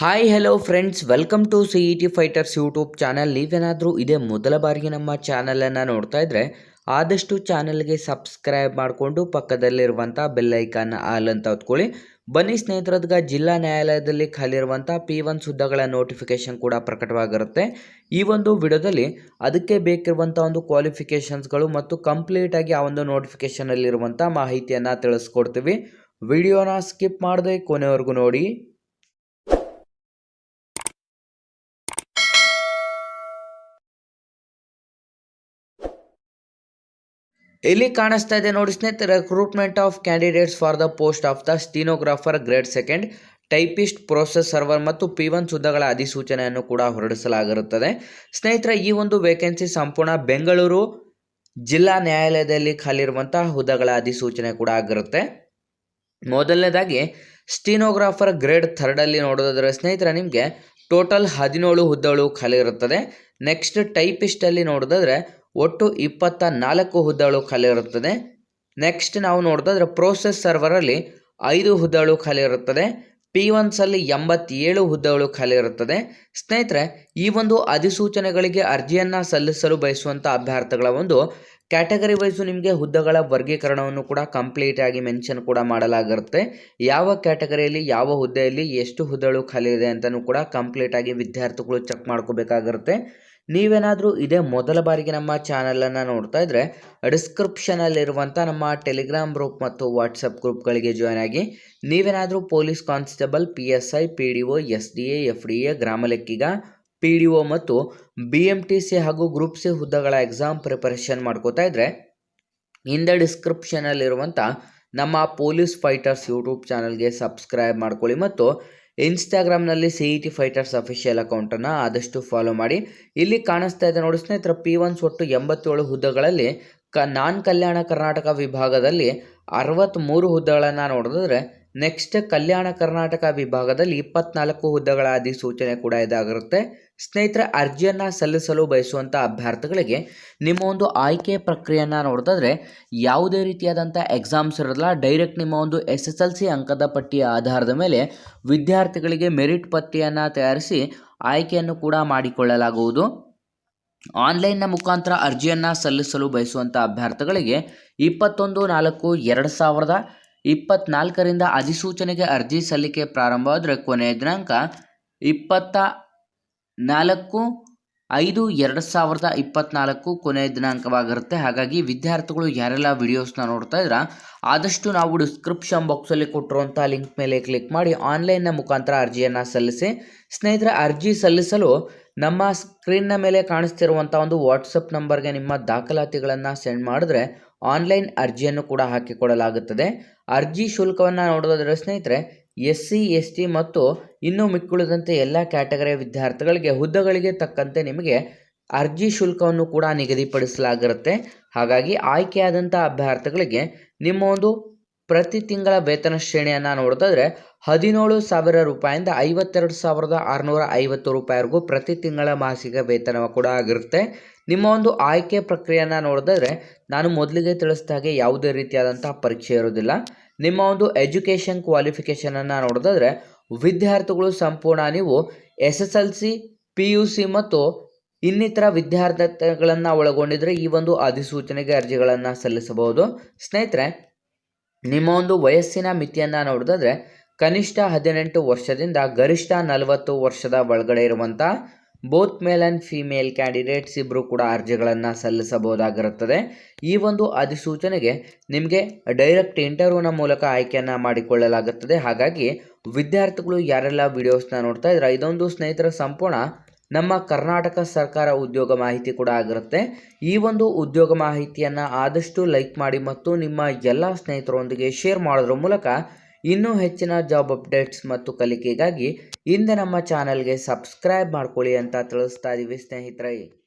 Hi hello friends welcome to C E T fighters YouTube channel ನೀವೇನಾದರೂ ಇದೇ ಮೊದಲ ಬಾರಿಗೆ ನಮ್ಮ ಚಾನಲನ್ನು ನೋಡ್ತಾ ಇದ್ದರೆ ಆದಷ್ಟು ಚಾನಲ್ಗೆ ಸಬ್ಸ್ಕ್ರೈಬ್ ಮಾಡಿಕೊಂಡು ಪಕ್ಕದಲ್ಲಿರುವಂಥ ಬೆಲ್ ಐಕಾನ್ ಆಲ್ ಅಂತ ಹೊತ್ಕೊಳ್ಳಿ. ಬನ್ನಿ ಸ್ನೇಹಿತರದ್ಗ, ಜಿಲ್ಲಾ ನ್ಯಾಯಾಲಯದಲ್ಲಿ ಖಾಲಿರುವಂಥ ಪಿ ಒನ್ ಸುದ್ದಗಳ ನೋಟಿಫಿಕೇಶನ್ ಕೂಡ ಪ್ರಕಟವಾಗಿರುತ್ತೆ. ಈ ಒಂದು ವಿಡಿಯೋದಲ್ಲಿ ಅದಕ್ಕೆ ಬೇಕಿರುವಂಥ ಒಂದು ಕ್ವಾಲಿಫಿಕೇಷನ್ಸ್ಗಳು ಮತ್ತು ಕಂಪ್ಲೀಟಾಗಿ ಆ ಒಂದು ನೋಟಿಫಿಕೇಷನಲ್ಲಿರುವಂಥ ಮಾಹಿತಿಯನ್ನು ತಿಳಿಸ್ಕೊಡ್ತೀವಿ. ವಿಡಿಯೋನ ಸ್ಕಿಪ್ ಮಾಡದೆ ಕೊನೆವರೆಗೂ ನೋಡಿ. ಇಲ್ಲಿ ಕಾಣಿಸ್ತಾ ಇದೆ ನೋಡಿ ಸ್ನೇಹಿತರೆ recruitment of candidates for the post of the stenographer grade second typist process server ಮತ್ತು ಪಿ ಒನ್ ಹುದ್ದೆಗಳ ಅಧಿಸೂಚನೆಯನ್ನು ಕೂಡ ಹೊರಡಿಸಲಾಗಿರುತ್ತದೆ. ಸ್ನೇಹಿತರೆ, ಈ ಒಂದು ವೇಕೆನ್ಸಿ ಸಂಪೂರ್ಣ ಬೆಂಗಳೂರು ಜಿಲ್ಲಾ ನ್ಯಾಯಾಲಯದಲ್ಲಿ ಖಾಲಿರುವಂತಹ ಹುದ್ದೆಗಳ ಅಧಿಸೂಚನೆ ಕೂಡ ಆಗಿರುತ್ತೆ. ಮೊದಲನೇದಾಗಿ ಸ್ಟೀನೋಗ್ರಾಫರ್ ಗ್ರೇಡ್ ಥರ್ಡಲ್ಲಿ ನೋಡೋದಾದ್ರೆ ಸ್ನೇಹಿತರೆ, ನಿಮಗೆ ಟೋಟಲ್ ಹದಿನೇಳು ಹುದ್ದೆಗಳು ಖಾಲಿ ಇರುತ್ತದೆ. ನೆಕ್ಸ್ಟ್ ಟೈಪಿಸ್ಟಲ್ಲಿ ನೋಡೋದಾದ್ರೆ ಒಟ್ಟು ಇಪ್ಪತ್ತ ನಾಲ್ಕು ಹುದ್ದೆಗಳು ಖಾಲಿ ಇರುತ್ತದೆ. ನೆಕ್ಸ್ಟ್ ನಾವು ನೋಡಿದ್ರೆ ಪ್ರೋಸೆಸ್ ಸರ್ವರಲ್ಲಿ ಐದು ಹುದ್ದೆಗಳು ಖಾಲಿ ಇರುತ್ತದೆ. ಪಿ ಒನ್ಸಲ್ಲಿ ಎಂಬತ್ತೇಳು ಹುದ್ದೆಗಳು ಖಾಲಿ ಇರುತ್ತದೆ. ಸ್ನೇಹಿತರೆ, ಈ ಒಂದು ಅಧಿಸೂಚನೆಗಳಿಗೆ ಅರ್ಜಿಯನ್ನು ಸಲ್ಲಿಸಲು ಬಯಸುವಂಥ ಅಭ್ಯರ್ಥಿಗಳ ಒಂದು ಕ್ಯಾಟಗರಿ ವೈಸು ನಿಮಗೆ ಹುದ್ದೆಗಳ ವರ್ಗೀಕರಣವನ್ನು ಕೂಡ ಕಂಪ್ಲೀಟ್ ಆಗಿ ಮೆನ್ಷನ್ ಕೂಡ ಮಾಡಲಾಗಿರುತ್ತೆ. ಯಾವ ಕ್ಯಾಟಗರಿಯಲ್ಲಿ ಯಾವ ಹುದ್ದೆಯಲ್ಲಿ ಎಷ್ಟು ಹುದ್ದೆಗಳು ಖಾಲಿ ಇದೆ ಅಂತಲೂ ಕೂಡ ಕಂಪ್ಲೀಟ್ ಆಗಿ ವಿದ್ಯಾರ್ಥಿಗಳು ಚೆಕ್ ಮಾಡ್ಕೋಬೇಕಾಗಿರುತ್ತೆ. ನೀವೇನಾದರೂ ಇದೇ ಮೊದಲ ಬಾರಿಗೆ ನಮ್ಮ ಚಾನಲನ್ನು ನೋಡ್ತಾ ಇದ್ದರೆ ಡಿಸ್ಕ್ರಿಪ್ಷನಲ್ಲಿರುವಂಥ ನಮ್ಮ ಟೆಲಿಗ್ರಾಮ್ ಗ್ರೂಪ್ ಮತ್ತು ವಾಟ್ಸಪ್ ಗ್ರೂಪ್ಗಳಿಗೆ ಜಾಯ್ನ್ ಆಗಿ ನೀವೇನಾದರೂ police constable P S I P D O S D A F D A ಗ್ರಾಮ ಲೆಕ್ಕಿಗ ಪಿ ಡಿ ಒ ಮತ್ತು ಬಿ ಎಂ ಟಿ ಸಿ ಹಾಗೂ ಗ್ರೂಪ್ ಸಿ ಹುದ್ದೆಗಳ ಎಕ್ಸಾಮ್ ಪ್ರಿಪರೇಷನ್ ಮಾಡ್ಕೋತಾ ಇದ್ದರೆ ಹಿಂದೆ ಡಿಸ್ಕ್ರಿಪ್ಷನಲ್ಲಿರುವಂಥ ನಮ್ಮ ಪೊಲೀಸ್ ಫೈಟರ್ಸ್ ಯೂಟ್ಯೂಬ್ ಚಾನಲ್ಗೆ ಸಬ್ಸ್ಕ್ರೈಬ್ ಮಾಡ್ಕೊಳ್ಳಿ ಮತ್ತು ಇನ್ಸ್ಟಾಗ್ರಾಮ್ನಲ್ಲಿ C E T fighters official ಅಕೌಂಟನ್ನು ಆದಷ್ಟು ಫಾಲೋ ಮಾಡಿ. ಇಲ್ಲಿ ಕಾಣಿಸ್ತಾ ಇದೆ ನೋಡಿ ಸ್ನೇಹಿತರ ಪಿ ಒನ್ಸ್ ಒಟ್ಟು ಎಂಬತ್ತೇಳು ಹುದ್ದೆಗಳಲ್ಲಿ ಕ, ನಾನ್ ಕಲ್ಯಾಣ ಕರ್ನಾಟಕ ವಿಭಾಗದಲ್ಲಿ ಅರವತ್ತ್ಮೂರು ಹುದ್ದೆಗಳನ್ನು ನೋಡಿದ್ರೆ ನೆಕ್ಸ್ಟ್ ಕಲ್ಯಾಣ ಕರ್ನಾಟಕ ವಿಭಾಗದಲ್ಲಿ ಇಪ್ಪತ್ನಾಲ್ಕು ಹುದ್ದೆಗಳ ಅಧಿಸೂಚನೆ ಕೂಡ ಇದಾಗಿರುತ್ತೆ. ಸ್ನೇಹಿತರ, ಅರ್ಜಿಯನ್ನು ಸಲ್ಲಿಸಲು ಬಯಸುವಂಥ ಅಭ್ಯರ್ಥಿಗಳಿಗೆ ನಿಮ್ಮ ಒಂದು ಆಯ್ಕೆ ಪ್ರಕ್ರಿಯೆಯನ್ನು ನೋಡಿದ್ರೆ ಯಾವುದೇ ರೀತಿಯಾದಂಥ ಎಕ್ಸಾಮ್ಸ್ ಇರೋದಿಲ್ಲ. ಡೈರೆಕ್ಟ್ ನಿಮ್ಮ ಒಂದು ಎಸ್ ಎಸ್ ಎಲ್ ಸಿ ಅಂಕದ ಪಟ್ಟಿಯ ಆಧಾರದ ಮೇಲೆ ವಿದ್ಯಾರ್ಥಿಗಳಿಗೆ ಮೆರಿಟ್ ಪಟ್ಟಿಯನ್ನು ತಯಾರಿಸಿ ಆಯ್ಕೆಯನ್ನು ಕೂಡ ಮಾಡಿಕೊಳ್ಳಲಾಗುವುದು. ಆನ್ಲೈನ್ನ ಮುಖಾಂತರ ಅರ್ಜಿಯನ್ನು ಸಲ್ಲಿಸಲು ಬಯಸುವಂಥ ಅಭ್ಯರ್ಥಿಗಳಿಗೆ ಇಪ್ಪತ್ತೊಂದು ನಾಲ್ಕು ಎರಡು ಸಾವಿರದ ಇಪ್ಪತ್ನಾಲ್ಕರಿಂದ ಅಧಿಸೂಚನೆಗೆ ಅರ್ಜಿ ಸಲ್ಲಿಕೆ ಪ್ರಾರಂಭವಾದರೆ ಕೊನೆಯ ದಿನಾಂಕ ಇಪ್ಪತ್ತ ನಾಲ್ಕು ಐದು ಎರಡು ಸಾವಿರದ ಇಪ್ಪತ್ನಾಲ್ಕು ಕೊನೆಯ ದಿನಾಂಕವಾಗಿರುತ್ತೆ. ಹಾಗಾಗಿ ವಿದ್ಯಾರ್ಥಿಗಳು ಯಾರೆಲ್ಲ ವಿಡಿಯೋಸ್ನ ನೋಡ್ತಾ ಇದ್ರ, ಆದಷ್ಟು ನಾವು ಡಿಸ್ಕ್ರಿಪ್ಷನ್ ಬಾಕ್ಸಲ್ಲಿ ಕೊಟ್ಟಿರುವಂಥ ಲಿಂಕ್ ಮೇಲೆ ಕ್ಲಿಕ್ ಮಾಡಿ ಆನ್ಲೈನ್ನ ಮುಖಾಂತರ ಅರ್ಜಿಯನ್ನು ಸಲ್ಲಿಸಿ, ಸ್ನೇಹಿತರ ಅರ್ಜಿ ಸಲ್ಲಿಸಲು ನಮ್ಮ ಸ್ಕ್ರೀನ್ನ ಮೇಲೆ ಕಾಣಿಸ್ತಿರುವಂಥ ಒಂದು ವಾಟ್ಸಪ್ ನಂಬರ್ಗೆ ನಿಮ್ಮ ದಾಖಲಾತಿಗಳನ್ನು ಸೆಂಡ್ ಮಾಡಿದ್ರೆ ಆನ್ಲೈನ್ ಅರ್ಜಿಯನ್ನು ಕೂಡ ಹಾಕಿಕೊಡಲಾಗುತ್ತದೆ. ಅರ್ಜಿ ಶುಲ್ಕವನ್ನು ನೋಡೋದಾದರೆ ಸ್ನೇಹಿತರೆ ಎಸ್ ಸಿ ಎಸ್ ಟಿ ಮತ್ತು ಇನ್ನೂ ಮಿಕ್ಕುಳಿದಂತೆ ಎಲ್ಲ ಕ್ಯಾಟಗರಿಯ ವಿದ್ಯಾರ್ಥಿಗಳಿಗೆ, ಹುದ್ದೆಗಳಿಗೆ ತಕ್ಕಂತೆ ನಿಮಗೆ ಅರ್ಜಿ ಶುಲ್ಕವನ್ನು ಕೂಡ ನಿಗದಿಪಡಿಸಲಾಗಿರುತ್ತೆ. ಹಾಗಾಗಿ ಆಯ್ಕೆಯಾದಂಥ ಅಭ್ಯರ್ಥಿಗಳಿಗೆ ನಿಮ್ಮ ಒಂದು ಪ್ರತಿ ತಿಂಗಳ ವೇತನ ಶ್ರೇಣಿಯನ್ನು ನೋಡೋದಾದರೆ ಹದಿನೇಳು ಸಾವಿರ ರೂಪಾಯಿಂದ ಐವತ್ತೆರಡು ಸಾವಿರದ ಆರುನೂರ ಐವತ್ತು ರೂಪಾಯಿವರೆಗೂ ಪ್ರತಿ ತಿಂಗಳ ಮಾಸಿಕ ವೇತನ ಕೂಡ ಆಗಿರುತ್ತೆ. ನಿಮ್ಮ ಒಂದು ಆಯ್ಕೆ ಪ್ರಕ್ರಿಯೆಯನ್ನು ನೋಡಿದ್ರೆ ನಾನು ಮೊದಲಿಗೆ ತಿಳಿಸಿದ ಹಾಗೆ ಯಾವುದೇ ರೀತಿಯಾದಂಥ ಪರೀಕ್ಷೆ ಇರೋದಿಲ್ಲ ನಿಮ್ಮ ಒಂದು ಎಜುಕೇಷನ್ ಕ್ವಾಲಿಫಿಕೇಷನನ್ನು ನೋಡೋದಾದ್ರೆ ವಿದ್ಯಾರ್ಥಿಗಳು ಸಂಪೂರ್ಣ ನೀವು S S L C, P U C ಮತ್ತು ಇನ್ನಿತರ ವಿದ್ಯಾರ್ಥಿಗಳನ್ನು ಒಳಗೊಂಡಿದ್ರೆ ಈ ಒಂದು ಅಧಿಸೂಚನೆಗೆ ಅರ್ಜಿಗಳನ್ನು ಸಲ್ಲಿಸಬಹುದು. ಸ್ನೇಹಿತರೆ, ನಿಮ್ಮ ಒಂದು ವಯಸ್ಸಿನ ಮಿತಿಯನ್ನು ನೋಡಿದ್ರೆ ಕನಿಷ್ಠ ಹದಿನೆಂಟು ವರ್ಷದಿಂದ ಗರಿಷ್ಠ ನಲವತ್ತು ವರ್ಷದ ಒಳಗಡೆ ಇರುವಂಥ both male and female candidates ಇಬ್ಬರು ಕೂಡ ಅರ್ಜಿಗಳನ್ನು ಸಲ್ಲಿಸಬಹುದಾಗಿರುತ್ತದೆ. ಈ ಒಂದು ಅಧಿಸೂಚನೆಗೆ ನಿಮಗೆ ಡೈರೆಕ್ಟ್ ಇಂಟರ್ವ್ಯೂನ ಮೂಲಕ ಆಯ್ಕೆಯನ್ನು ಮಾಡಿಕೊಳ್ಳಲಾಗುತ್ತದೆ. ಹಾಗಾಗಿ ವಿದ್ಯಾರ್ಥಿಗಳು ಯಾರೆಲ್ಲ ವಿಡಿಯೋಸ್ನ ನೋಡ್ತಾ ಇದ್ರೆ, ಇದೊಂದು ಸ್ನೇಹಿತರ ಸಂಪೂರ್ಣ ನಮ್ಮ ಕರ್ನಾಟಕ ಸರ್ಕಾರ ಉದ್ಯೋಗ ಮಾಹಿತಿ ಕೂಡ ಆಗಿರುತ್ತೆ. ಈ ಒಂದು ಉದ್ಯೋಗ ಮಾಹಿತಿಯನ್ನು ಆದಷ್ಟು ಲೈಕ್ ಮಾಡಿ ಮತ್ತು ನಿಮ್ಮ ಎಲ್ಲ ಸ್ನೇಹಿತರೊಂದಿಗೆ ಶೇರ್ ಮಾಡೋದ್ರ ಮೂಲಕ ಇನ್ನೂ ಹೆಚ್ಚಿನ ಜಾಬ್ ಅಪ್ಡೇಟ್ಸ್ ಮತ್ತು ಕಲಿಕೆಗಾಗಿ ಇಂದು ನಮ್ಮ ಚಾನಲ್ಗೆ ಸಬ್ಸ್ಕ್ರೈಬ್ ಮಾಡ್ಕೊಳ್ಳಿ ಅಂತ ತಿಳಿಸ್ತಾ ಇದ್ದೀವಿ ಸ್ನೇಹಿತರೆ.